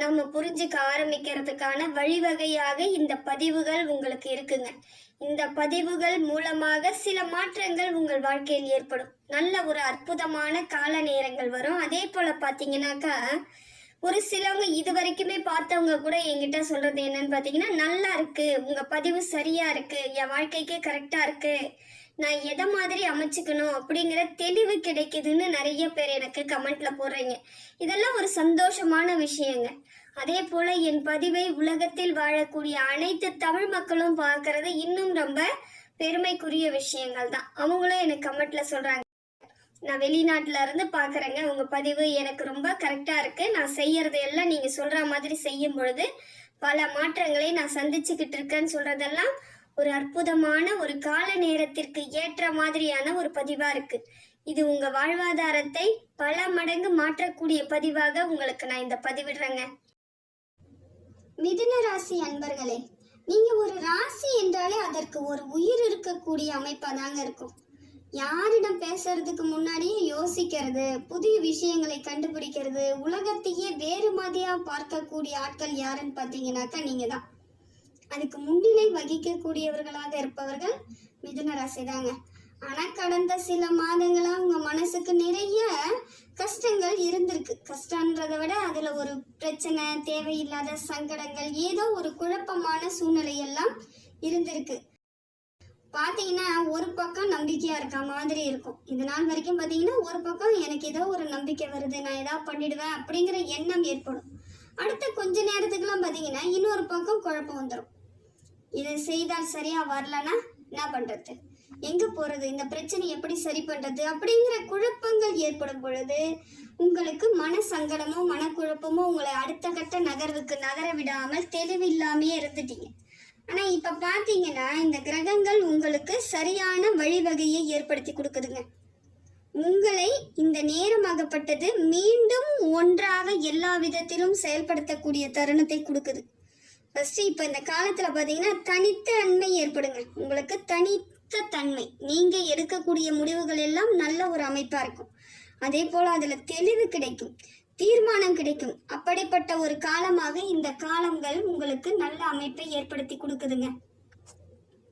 நம்ம புரிஞ்சுக்க ஆரம்பிக்கிறதுக்கான வழிவகையாக இந்த பதிவுகள் உங்களுக்கு இருக்குங்க. இந்த பதிவுகள் மூலமாக சில மாற்றங்கள் உங்கள் வாழ்க்கையில் ஏற்படும். நல்ல ஒரு அற்புதமான கால நேரங்கள் வரும். அதே போல பாத்தீங்கன்னாக்கா ஒரு சிலவங்க இது வரைக்குமே பார்த்தவங்க கூட என்கிட்ட சொல்றது என்னன்னு பாத்தீங்கன்னா நல்லா இருக்கு. உங்க பதிவு சரியா இருக்கு. என் வாழ்க்கைக்கே கரெக்டா இருக்கு. நான் எதை மாதிரி அமைச்சுக்கணும் அப்படிங்கிற தெளிவு கிடைக்குதுன்னு நிறைய பேர் எனக்கு கமெண்ட்ல போடுறீங்க. இதெல்லாம் ஒரு சந்தோஷமான விஷயங்க. அதே போல என் பதிவை உலகத்தில் வாழக்கூடிய அனைத்து தமிழ் மக்களும் பார்க்கறது இன்னும் ரொம்ப பெருமைக்குரிய விஷயங்கள் தான். அவங்களும் எனக்கு கமெண்ட்ல சொல்றாங்க. நான் வெளிநாட்டுல இருந்து பாக்குறேங்க உங்க பதிவு எனக்கு ரொம்ப கரெக்டா இருக்கு. நான் செய்யறது எல்லாம் நீங்க சொல்ற மாதிரி செய்யும் பொழுது பல மாற்றங்களை நான் சந்திச்சுக்கிட்டு இருக்கேன்னு சொல்றதெல்லாம் ஒரு அற்புதமான ஒரு கால நேரத்திற்கு ஏற்ற மாதிரியான ஒரு பதிவா இருக்கு. இது உங்க வாழ்வாதாரத்தை பல மடங்கு மாற்றக்கூடிய பதிவாக உங்களுக்கு நான் இந்த பதிவிடுறேங்க. மிதுன ராசி அன்பர்களே நீங்க ஒரு ராசி என்றாலே அதற்கு ஒரு உயிர் இருக்கக்கூடிய அமைப்பா தாங்க இருக்கும். யாரிடம் பேசுறதுக்கு முன்னாடியே யோசிக்கிறது புதிய விஷயங்களை கண்டுபிடிக்கிறது உலகத்தையே வேறு மாதிரியா பார்க்கக்கூடிய ஆட்கள் யாருன்னு பார்த்தீங்கன்னாக்கா நீங்க தான் அதுக்கு முன்னிலை வகிக்கக்கூடியவர்களாக இருப்பவர்கள் மிதுன ராசி தாங்க ஆனா கடந்த சில மாதங்களா உங்க மனசுக்கு நிறைய கஷ்டங்கள் இருந்திருக்கு. கஷ்டன்றதை விட அதுல ஒரு பிரச்சனை தேவையில்லாத சங்கடங்கள் ஏதோ ஒரு குழப்பமான சூழ்நிலை எல்லாம் இருந்திருக்கு. பாத்தீங்கன்னா ஒரு பக்கம் நம்பிக்கையா இருக்க மாதிரி இருக்கும். இது நாள் வரைக்கும் பாத்தீங்கன்னா ஒரு பக்கம் எனக்கு ஏதோ ஒரு நம்பிக்கை வருது நான் ஏதாவது பண்ணிடுவேன் அப்படிங்கிற எண்ணம் ஏற்படும். அடுத்த கொஞ்ச நேரத்துக்குலாம் பாத்தீங்கன்னா இன்னொரு பக்கம் குழப்பம் வந்துடும் இதை செய்தால் சரியாக வரலன்னா என்ன பண்ணுறது எங்கே போகிறது இந்த பிரச்சனை எப்படி சரி பண்ணுறது அப்படிங்கிற குழப்பங்கள் ஏற்படும் பொழுது உங்களுக்கு மன சங்கடமோ மனக்குழப்பமோ உங்களை அடுத்த கட்ட நகர்வுக்கு நகர விடாமல் தெளிவில்லாமையே இருந்துட்டீங்க. ஆனால் இப்போ பார்த்தீங்கன்னா இந்த கிரகங்கள் உங்களுக்கு சரியான வழிவகையை ஏற்படுத்தி கொடுக்குதுங்க. உங்களை இந்த நேரமாகப்பட்டது மீண்டும் ஒன்றாக எல்லா விதத்திலும் செயல்படுத்தக்கூடிய தருணத்தை கொடுக்குது. ஃபர்ஸ்ட் இப்போ இந்த காலத்தில் பார்த்தீங்கன்னா தனித்த தனித்தன்மை ஏற்படுங்க. உங்களுக்கு தனித்த தன்மை. நீங்கள் எடுக்கக்கூடிய முடிவுகள் எல்லாம் நல்ல ஒரு அமைப்பாக இருக்கும். அதே போல் அதில் தெளிவு கிடைக்கும். தீர்மானம் கிடைக்கும். அப்படிப்பட்ட ஒரு காலமாக இந்த காலங்கள் உங்களுக்கு நல்ல அமைப்பை ஏற்படுத்தி கொடுக்குதுங்க.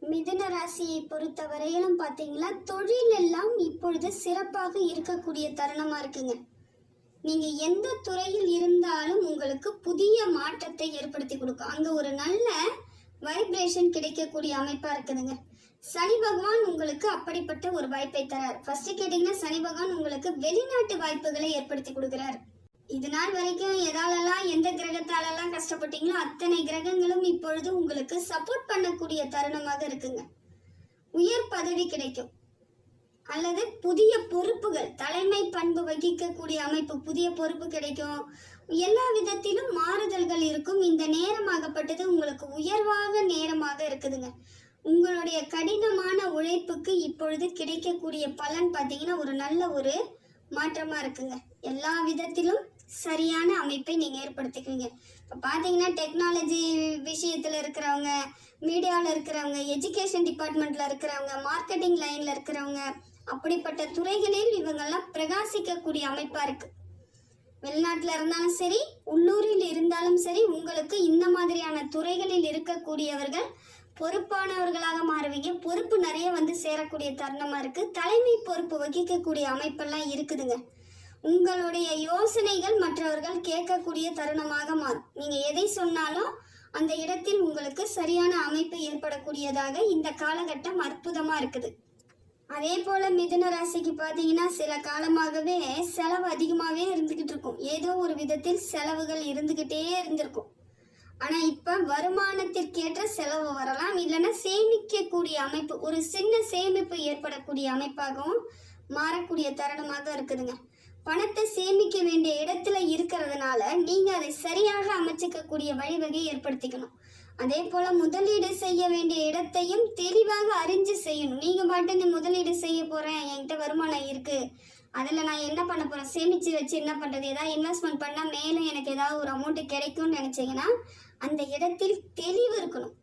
மிதுன ராசியை பொறுத்த வரையிலும் பார்த்தீங்கன்னா தொழில் எல்லாம் இப்பொழுது சிறப்பாக இருக்கக்கூடிய தருணமாக இருக்குங்க. நீங்க எந்த துறையில் இருந்தாலும் உங்களுக்கு புதிய மாற்றத்தை ஏற்படுத்தி கொடுக்கும். அங்க ஒரு நல்ல வைப்ரேஷன் கிடைக்கக்கூடிய அமைப்பா இருக்குதுங்க. சனி பகவான் உங்களுக்கு அப்படிப்பட்ட ஒரு வாய்ப்பை தரார். ஃபர்ஸ்ட் கேட்டீங்கன்னா சனி பகவான் உங்களுக்கு வெளிநாட்டு வாய்ப்புகளை ஏற்படுத்தி கொடுக்கிறார். இது நாள் வரைக்கும் எதாலெல்லாம் எந்த கிரகத்தாலெல்லாம் கஷ்டப்பட்டீங்களோ அத்தனை கிரகங்களும் இப்பொழுது உங்களுக்கு சப்போர்ட் பண்ணக்கூடிய தருணமாக இருக்குங்க. உயர் பதவி கிடைக்கும். அல்லது புதிய பொறுப்புகள் தலைமை பண்பு வகிக்கக்கூடிய அமைப்பு புதிய பொறுப்பு கிடைக்கும். எல்லா விதத்திலும் மாறுதல்கள் இருக்கும். இந்த நேரமாகப்பட்டது உங்களுக்கு உயர்வாக நேரமாக இருக்குதுங்க. உங்களுடைய கடினமான உழைப்புக்கு இப்பொழுது கிடைக்கக்கூடிய பலன் பார்த்தீங்கன்னா ஒரு நல்ல ஒரு மாற்றமாக இருக்குங்க. எல்லா விதத்திலும் சரியான அமைப்பை நீங்கள் ஏற்படுத்திக்கிறீங்க இப்போ பார்த்தீங்கன்னா டெக்னாலஜி விஷயத்தில் இருக்கிறவங்க மீடியாவில் இருக்கிறவங்க எஜுகேஷன் டிபார்ட்மெண்ட்டில் இருக்கிறவங்க மார்க்கெட்டிங் லைனில் இருக்கிறவங்க அப்படிப்பட்ட துறைகளில் இவங்கெல்லாம் பிரகாசிக்கக்கூடிய அமைப்பா இருக்கு. வெளிநாட்டில் இருந்தாலும் சரி உள்ளூரில் இருந்தாலும் சரி உங்களுக்கு இந்த மாதிரியான துறைகளில் இருக்கக்கூடியவர்கள் பொறுப்பானவர்களாக மாறுவீங்க. பொறுப்பு நிறைய வந்து சேரக்கூடிய தருணமாக இருக்குது தலைமை பொறுப்பு வகிக்கக்கூடிய அமைப்பெல்லாம் இருக்குதுங்க. உங்களுடைய யோசனைகள் மற்றவர்கள் கேட்கக்கூடிய தருணமாக மாறும். நீங்கள் எதை சொன்னாலும் அந்த இடத்தில் உங்களுக்கு சரியான அமைப்பு ஏற்படக்கூடியதாக இந்த காலகட்டம் அற்புதமாக இருக்குது. அதே போல மிதுன ராசிக்கு பார்த்தீங்கன்னா சில காலமாகவே செலவு அதிகமாகவே இருந்துகிட்டு இருக்கும். ஏதோ ஒரு விதத்தில் செலவுகள் இருந்துகிட்டே இருந்திருக்கும். ஆனா இப்ப வருமானத்திற்கேற்ற செலவு வரலாம். இல்லைன்னா சேமிக்கக்கூடிய அமைப்பு ஒரு சின்ன சேமிப்பு ஏற்படக்கூடிய அமைப்பாகவும் மாறக்கூடிய தருணமாக இருக்குதுங்க. பணத்தை சேமிக்க வேண்டிய இடத்துல இருக்கிறதுனால நீங்க அதை சரியாக அமைச்சிக்கக்கூடிய வழிவகை ஏற்படுத்திக்கணும். அதே போல முதலீடு செய்ய வேண்டிய இடத்தையும் தெளிவாக அறிஞ்சு செய்யணும். நீங்க பாட்டுன்னு முதலீடு செய்ய போறேன். என்கிட்ட வருமானம் இருக்கு. அதில் நான் என்ன பண்ண போறேன்? சேமிச்சு வச்சு என்ன பண்றது? ஏதாவது இன்வெஸ்ட்மெண்ட் பண்ணால் மேலும் எனக்கு ஏதாவது ஒரு அமௌண்ட் கிடைக்கும்னு நினைச்சீங்கன்னா அந்த இடத்தில் தெளிவு இருக்கணும்.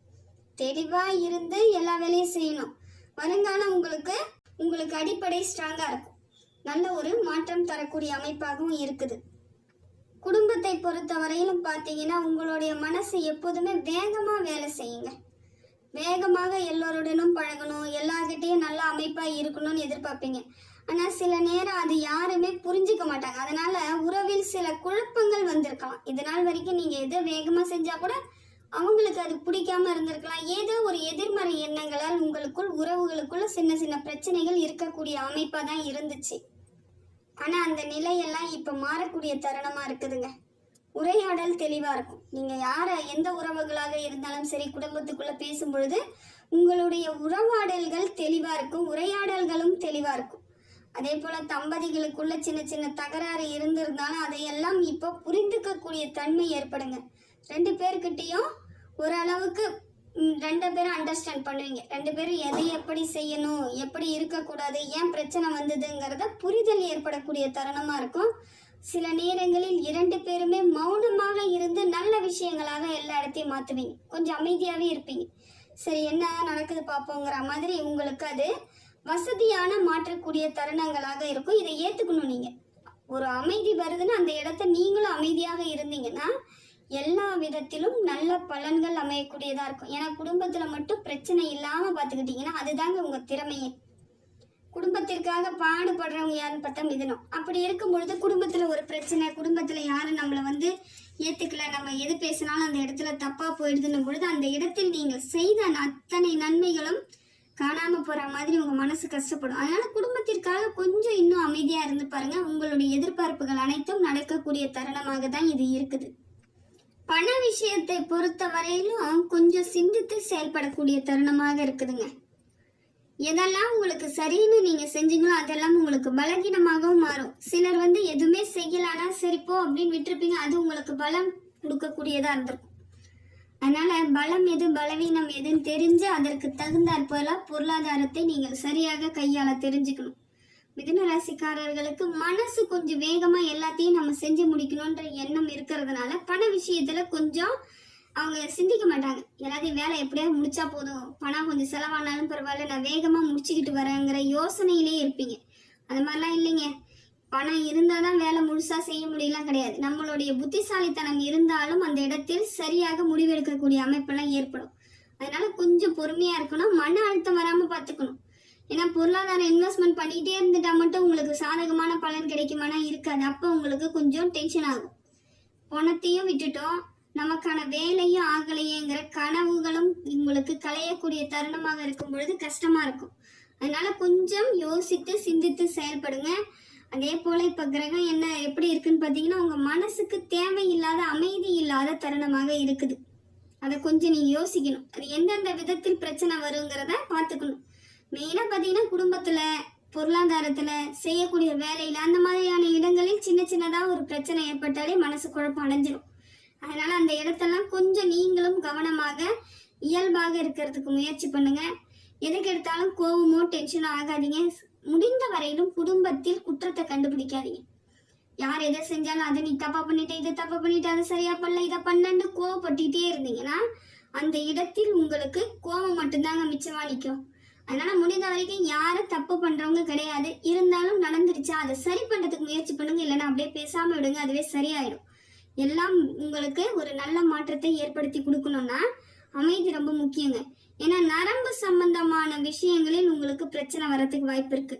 தெளிவாக இருந்து எல்லா வேலையும் செய்யணும். வருங்காலம் உங்களுக்கு உங்களுக்கு அடிப்படை ஸ்ட்ராங்காக இருக்கும். நல்ல ஒரு மாற்றம் தரக்கூடிய அமைப்பாகவும் இருக்குது. குடும்பத்தை பொறுத்த வரையிலும் பார்த்தீங்கன்னா உங்களுடைய மனசு எப்போதுமே வேகமாக வேலை செய்யுங்க. வேகமாக எல்லோருடனும் பழகணும் எல்லார்கிட்டயும் நல்ல அமைப்பாக இருக்கணும்னு எதிர்பார்ப்பீங்க. ஆனால் சில நேரம் அது யாருமே புரிஞ்சுக்க மாட்டாங்க. அதனால உறவில் சில குழப்பங்கள் வந்திருக்கலாம். இது நாள் வரைக்கும் நீங்கள் எதை வேகமாக செஞ்சால் கூட அவங்களுக்கு அது பிடிக்காம இருந்திருக்கலாம். ஏதோ ஒரு எதிர்மறை எண்ணங்களால் உங்களுக்குள் உறவுகளுக்குள்ள சின்ன சின்ன பிரச்சனைகள் இருக்கக்கூடிய அமைப்பாக தான் இருந்துச்சு. ஆனால் அந்த நிலையெல்லாம் இப்போ மாறக்கூடிய தருணமாக இருக்குதுங்க. உரையாடல் தெளிவாக இருக்கும். நீங்கள் யாரை எந்த உறவுகளாக இருந்தாலும் சரி குடும்பத்துக்குள்ளே பேசும் பொழுது உங்களுடைய உறவாடல்கள் தெளிவாக இருக்கும் உரையாடல்களும் தெளிவாக இருக்கும். அதே போல் தம்பதிகளுக்குள்ள சின்ன சின்ன தகராறு இருந்திருந்தாலும் அதையெல்லாம் இப்போ புரிந்துக்கக்கூடிய தன்மை ஏற்படுங்க. ரெண்டு பேர்கிட்டையும் ஓரளவுக்கு ரெண்டு பேரும் அண்டர்ஸ்டாண்ட் பண்ணுவீங்க. ரெண்டு பேரும் எதை எப்படி செய்யணும் எப்படி இருக்கக்கூடாது ஏன் பிரச்சனை வந்ததுங்கிறத புரிதல் ஏற்படக்கூடிய தருணமாக இருக்கும். சில நேரங்களில் இரண்டு பேருமே மௌனமாக இருந்து நல்ல விஷயங்களாக எல்லா இடத்தையும் மாற்றுவீங்க கொஞ்சம் அமைதியாகவே இருப்பீங்க. சரி என்ன நடக்குது பார்ப்போங்கிற மாதிரி உங்களுக்கு அது வசதியான மாற்றக்கூடிய தருணங்களாக இருக்கும். இதை ஏற்றுக்கணும் நீங்கள் ஒரு அமைதி வருதுன்னா அந்த இடத்த நீங்களும் அமைதியாக இருந்தீங்கன்னா எல்லா விதத்திலும் நல்ல பலன்கள் அமையக்கூடியதா இருக்கும். ஏன்னா குடும்பத்துல மட்டும் பிரச்சனை இல்லாம பாத்துக்கிட்டீங்கன்னா அதுதாங்க உங்க திறமையே. குடும்பத்திற்காக பாடுபடுறவங்க யாருன்னு பார்த்தா மிதனம். அப்படி இருக்கும் பொழுது குடும்பத்துல ஒரு பிரச்சனை குடும்பத்துல யாரும் நம்மளை வந்து ஏத்துக்கல நம்ம எது பேசினாலும் அந்த இடத்துல தப்பா போயிடுதுன்னும் பொழுது அந்த இடத்தில் நீங்கள் செய்த அத்தனை நன்மைகளும் காணாம போற மாதிரி உங்க மனசு கஷ்டப்படும். அதனால குடும்பத்திற்காக கொஞ்சம் இன்னும் அமைதியா இருந்து பாருங்க. உங்களுடைய எதிர்பார்ப்புகள் அனைத்தும் நடக்கக்கூடிய தருணமாக தான் இது இருக்குது. பண விஷயத்தை பொறுத்த வரையிலும் கொஞ்சம் சிந்தித்து செயல்படக்கூடிய தருணமாக இருக்குதுங்க. எதெல்லாம் உங்களுக்கு சரின்னு நீங்க செஞ்சீங்களோ அதெல்லாம் உங்களுக்கு பலகீனமாகவும் மாறும். சிலர் வந்து எதுவுமே செய்யலானா சரிப்போ அப்படின்னு விட்டுருப்பீங்க அது உங்களுக்கு பலம் கொடுக்கக்கூடியதா இருந்திருக்கும். அதனால பலம் எது பலவீனம் எதுன்னு தெரிஞ்சு அதற்கு தகுந்தாற்போல பொருளாதாரத்தை நீங்கள் சரியாக கையாள தெரிஞ்சுக்கணும். மிதுன ராசிக்காரர்களுக்கு மனசு கொஞ்சம் வேகமா எல்லாத்தையும் நம்ம செஞ்சு முடிக்கணுன்ற எண்ணம் இருக்கிறதுனால பண விஷயத்துல கொஞ்சம் அவங்க சிந்திக்க மாட்டாங்க. எல்லாத்தையும் வேலை எப்படியாவது முடிச்சா போதும். பணம் கொஞ்சம் செலவானாலும் பரவாயில்ல நான் வேகமா முடிச்சுக்கிட்டு வரேங்கிற யோசனையிலே இருப்பீங்க. அது மாதிரிலாம் இல்லைங்க. பணம் இருந்தால் தான் வேலை முழுசா செய்ய முடியலாம் கிடையாது. நம்மளுடைய புத்திசாலித்தனம் இருந்தாலும் அந்த இடத்தில் சரியாக முடிவெடுக்கக்கூடிய அமைப்பெல்லாம் ஏற்படும். அதனால கொஞ்சம் பொறுமையா இருக்கணும். மன அழுத்தம் வராம பார்த்துக்கணும். ஏன்னா பொருளாதார இன்வெஸ்ட்மெண்ட் பண்ணிகிட்டே இருந்துட்டா மட்டும் உங்களுக்கு சாதகமான பலன் கிடைக்குமானா இருக்காது. அப்போ உங்களுக்கு கொஞ்சம் டென்ஷன் ஆகும். பணத்தையும் விட்டுட்டோம். நமக்கான வேலையும் ஆகலையேங்கிற கனவுகளும் உங்களுக்கு களையக்கூடிய தருணமாக இருக்கும் பொழுது கஷ்டமா இருக்கும். அதனால கொஞ்சம் யோசித்து சிந்தித்து செயல்படுங்க. அதே போல இப்ப கிரகம் என்ன எப்படி இருக்குன்னு பாத்தீங்கன்னா உங்க மனசுக்கு தேவையில்லாத அமைதி இல்லாத தருணமாக இருக்குது. அதை கொஞ்சம் நீங்க யோசிக்கணும். அது எந்தெந்த விதத்தில் பிரச்சனை வருங்கிறத பார்த்துக்கணும். மெயினாக பார்த்தீங்கன்னா குடும்பத்தில் பொருளாதாரத்தில் செய்யக்கூடிய வேலையில் அந்த மாதிரியான இடங்களில் சின்ன சின்னதாக ஒரு பிரச்சனை ஏற்பட்டாலே மனசு குழப்பம் அடைஞ்சிடும் அதனால் அந்த இடத்தெல்லாம் கொஞ்சம் நீங்களும் கவனமாக இயல்பாக இருக்கிறதுக்கு முயற்சி பண்ணுங்கள் எதுக்கு எடுத்தாலும் கோவமோ டென்ஷனோ ஆகாதீங்க. முடிந்த வரையிலும் குடும்பத்தில் குற்றத்தை கண்டுபிடிக்காதீங்க. யார் எதை செஞ்சாலும் அதை நீ தப்பா பண்ணிட்ட இதை தப்பா பண்ணிட்ட அதை சரியா பண்ணல இதை பண்ணன்னு கோவப்பட்டுட்டே இருந்தீங்கன்னா அந்த இடத்தில் உங்களுக்கு கோவம் மட்டும்தாங்க மிச்சமா நிற்கும் அதனால முடிந்த வரைக்கும் யாரும் தப்பு பண்றவங்க கிடையாது. இருந்தாலும் நடந்துருச்சா அதை சரி பண்றதுக்கு முயற்சி பண்ணுங்க. இல்லைன்னா அப்படியே பேசாம விடுங்க அதுவே சரியாயிடும் எல்லாம் உங்களுக்கு ஒரு நல்ல மாற்றத்தை ஏற்படுத்தி கொடுக்கணும்னா அமைதி ரொம்ப முக்கியங்க. ஏன்னா நரம்பு சம்பந்தமான விஷயங்களில் உங்களுக்கு பிரச்சனை வரதுக்கு வாய்ப்பு இருக்கு.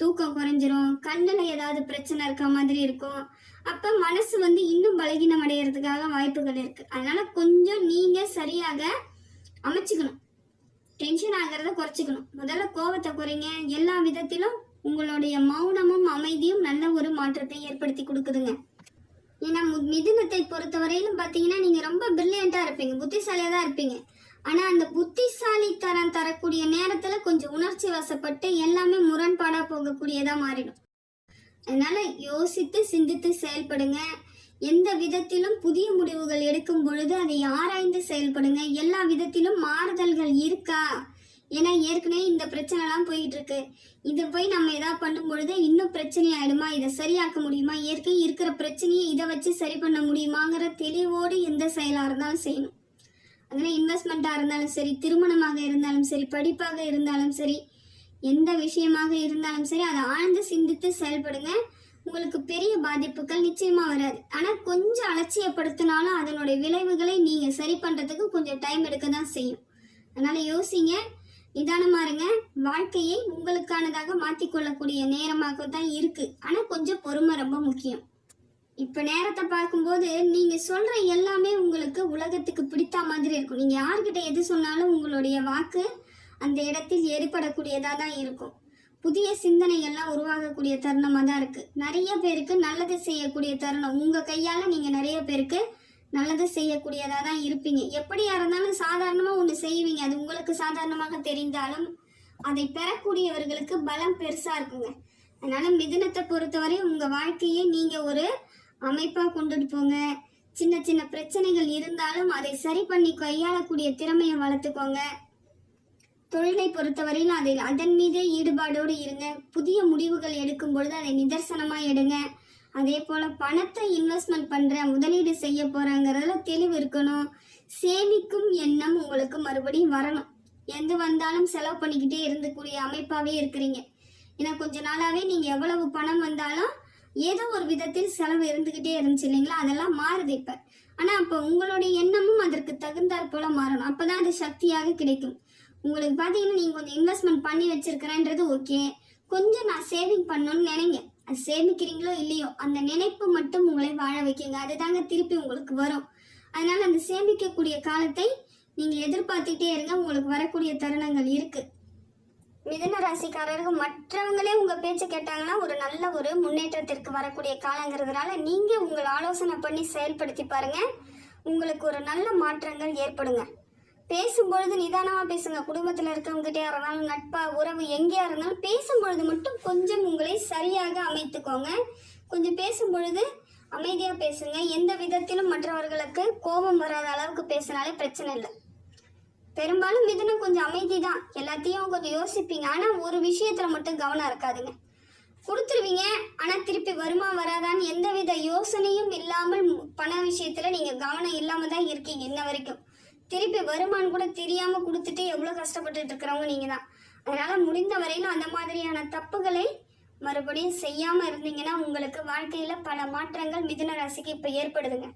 தூக்கம் குறைஞ்சிரும் கண்ணில் ஏதாவது பிரச்சனை இருக்க மாதிரி இருக்கும். அப்ப மனசு வந்து இன்னும் பலகீனம் அடையிறதுக்காக வாய்ப்புகள் இருக்கு. அதனால கொஞ்சம் நீங்க சரியாக அமைச்சுக்கணும். டென்ஷன் ஆகிறத குறைச்சிக்கணும். முதல்ல கோவத்தை குறைங்க. எல்லா விதத்திலும் உங்களுடைய மௌனமும் அமைதியும் நல்ல ஒரு மாற்றத்தை ஏற்படுத்தி கொடுக்குதுங்க. ஏன்னா மு- மிதுனத்தை பொறுத்தவரையிலும் பார்த்தீங்கன்னா நீங்கள் ரொம்ப பிரில்லியண்ட்டாக இருப்பீங்க. புத்திசாலியாக தான் இருப்பீங்க. ஆனால் அந்த புத்திசாலித்தனம் தரக்கூடிய நேரத்தில் கொஞ்சம் உணர்ச்சி வசப்பட்டு எல்லாமே முரண்பாடாக போகக்கூடியதாக மாறிடும். அதனால யோசித்து சிந்தித்து செயல்படுங்க. எந்த விதத்திலும் புதிய முடிவுகள் எடுக்கும் பொழுது அதை ஆராய்ந்து செயல்படுங்க. எல்லா விதத்திலும் மாறுதல்கள் இருக்கா? ஏன்னா ஏற்கனவே இந்த பிரச்சனைலாம் போயிட்டு இருக்கு இதை போய் நம்ம ஏதாவது பண்ணும் பொழுது இன்னும் பிரச்சனை ஆயிடுமா? இதை சரியாக்க முடியுமா? ஏற்கனவே இருக்கிற பிரச்சனையை இதை வச்சு சரி பண்ண முடியுமாங்கிற தெளிவோடு எந்த செயலாக இருந்தாலும் செய்யணும். அதில் இன்வெஸ்ட்மெண்ட்டாக இருந்தாலும் சரி திருமணமாக இருந்தாலும் சரி படிப்பாக இருந்தாலும் சரி எந்த விஷயமாக இருந்தாலும் சரி அதை ஆழ்ந்து சிந்தித்து செயல்படுங்க. உங்களுக்கு பெரிய பாதிப்புகள் நிச்சயமா வராது. ஆனா கொஞ்சம் அலட்சியப்படுத்தினாலும் அதனுடைய விளைவுகளை நீங்க சரி பண்றதுக்கு கொஞ்சம் டைம் எடுக்க தான் செய்யும். அதனால யோசிங்க நிதானமா இருங்க. வாழ்க்கையை உங்களுக்கானதாக மாற்றிக்கொள்ளக்கூடிய நேரமாக தான் இருக்கு. ஆனா கொஞ்சம் பொறுமை ரொம்ப முக்கியம். இப்ப நேரத்தை பார்க்கும்போது நீங்க சொல்ற எல்லாமே உங்களுக்கு உலகத்துக்கு பிடித்த மாதிரி இருக்கும். நீங்க யார்கிட்ட எது சொன்னாலும் உங்களுடைய வாக்கு அந்த இடத்தில் ஏற்படக்கூடியதா தான் இருக்கும். புதிய சிந்தனைகள்லாம் உருவாகக்கூடிய தருணமாக தான் இருக்குது நிறைய பேருக்கு நல்லது செய்யக்கூடிய தருணம். உங்கள் கையால் நீங்கள் நிறைய பேருக்கு நல்லது செய்யக்கூடியதாக தான் இருப்பீங்க. எப்படியா இருந்தாலும் சாதாரணமாக ஒன்று செய்வீங்க. அது உங்களுக்கு சாதாரணமாக தெரிந்தாலும் அதை பெறக்கூடியவர்களுக்கு பலம் பெருசாக இருக்குங்க. அதனால் மிதுனத்தை பொறுத்தவரை உங்கள் வாழ்க்கையை நீங்கள் ஒரு அமைப்பாக கொண்டுட்டு போங்க. சின்ன சின்ன பிரச்சனைகள் இருந்தாலும் அதை சரி பண்ணி கையாளக்கூடிய திறமையை வளர்த்துக்கோங்க. தொழிலை பொறுத்தவரையில் அதில் அதன் மீதே ஈடுபாடோடு இருங்க. புதிய முடிவுகள் எடுக்கும் பொழுது அதை நிதர்சனமாக எடுங்க. அதே போல் பணத்தை இன்வெஸ்ட்மெண்ட் பண்ணுறேன் முதலீடு செய்ய போகிறேங்கிறதுல தெளிவு இருக்கணும். சேமிக்கும் எண்ணம் உங்களுக்கு மறுபடியும் வரணும். எந்த வந்தாலும் செலவு பண்ணிக்கிட்டே இருந்தக்கூடிய அமைப்பாகவே இருக்கிறீங்க. ஏன்னா கொஞ்ச நாளாகவே நீங்கள் எவ்வளவு பணம் வந்தாலும் ஏதோ ஒரு விதத்தில் செலவு இருந்துக்கிட்டே இருந்துச்சு இல்லைங்களா? அதெல்லாம் மாறுது இப்போ. ஆனால் அப்போ உங்களுடைய எண்ணமும் அதற்கு தகுந்தாற் போல மாறணும். அப்பதான் அது சக்தியாக கிடைக்கும். உங்களுக்கு பார்த்தீங்கன்னா நீங்கள் கொஞ்சம் இன்வெஸ்ட்மெண்ட் பண்ணி வச்சிருக்கிறேன்றது ஓகே கொஞ்சம் நான் சேவிங் பண்ணணும்னு நினைங்க. அது சேமிக்கிறீங்களோ இல்லையோ அந்த நினைப்பு மட்டும் உங்களை வாழ வைக்குங்க. அதுதாங்க திருப்பி உங்களுக்கு வரும். அதனால அந்த சேமிக்கக்கூடிய காலத்தை நீங்கள் எதிர்பார்த்துட்டே இருங்க. உங்களுக்கு வரக்கூடிய தருணங்கள் இருக்கு. மிதன ராசிக்காரர்கள் மற்றவங்களே உங்கள் பேச்சை கேட்டாங்கன்னா ஒரு நல்ல ஒரு முன்னேற்றத்திற்கு வரக்கூடிய காலங்கிறதுனால நீங்கள் உங்கள் ஆலோசனை பண்ணி செயல்படுத்தி பாருங்க. உங்களுக்கு ஒரு நல்ல மாற்றங்கள் ஏற்படுங்க. பேசும்பொழுது நிதானமாக பேசுங்க. குடும்பத்தில் இருக்கவங்ககிட்டயா இருந்தாலும் நட்பா உறவு எங்கேயா இருந்தாலும் பேசும்பொழுது மட்டும் கொஞ்சம் உங்களை சரியாக அமைத்துக்கோங்க. கொஞ்சம் பேசும்பொழுது அமைதியாக பேசுங்க. எந்த விதத்திலும் மற்றவர்களுக்கு கோபம் வராத அளவுக்கு பேசினாலே பிரச்சனை இல்லை. பெரும்பாலும் மிதுனம் கொஞ்சம் அமைதி தான் எல்லாத்தையும் கொஞ்சம் யோசிப்பீங்க. ஆனால் ஒரு விஷயத்தில் மட்டும் கவனம் இருக்காதுங்க. கொடுத்துருவீங்க ஆனால் திருப்பி வருமா வராதான்னு எந்தவித யோசனையும் இல்லாமல் பண விஷயத்தில் நீங்கள் கவனம் இல்லாமல் தான் இருக்கீங்க இன்ன வரைக்கும். திருப்பி வருமான்னு கூட தெரியாம கொடுத்துட்டு எவ்வளோ கஷ்டப்பட்டுட்டு இருக்கிறவங்க நீங்க தான் அதனால முடிந்த வரையிலும் அந்த மாதிரியான தப்புகளை மறுபடியும் செய்யாம இருந்தீங்கன்னா உங்களுக்கு வாழ்க்கையில பல மாற்றங்கள் மிதுன ராசிக்கு இப்ப ஏற்படுதுங்க.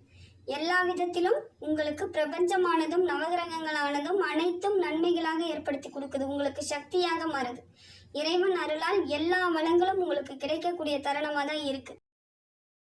எல்லா விதத்திலும் உங்களுக்கு பிரபஞ்சமானதும் நவகிரகங்களானதும் அனைத்தும் நன்மைகளாக ஏற்படுத்தி கொடுக்குது. உங்களுக்கு சக்தியாக மாறுது. இறைவன் அருளால் எல்லா வளங்களும் உங்களுக்கு கிடைக்கக்கூடிய தருணமாக தான் இருக்கு.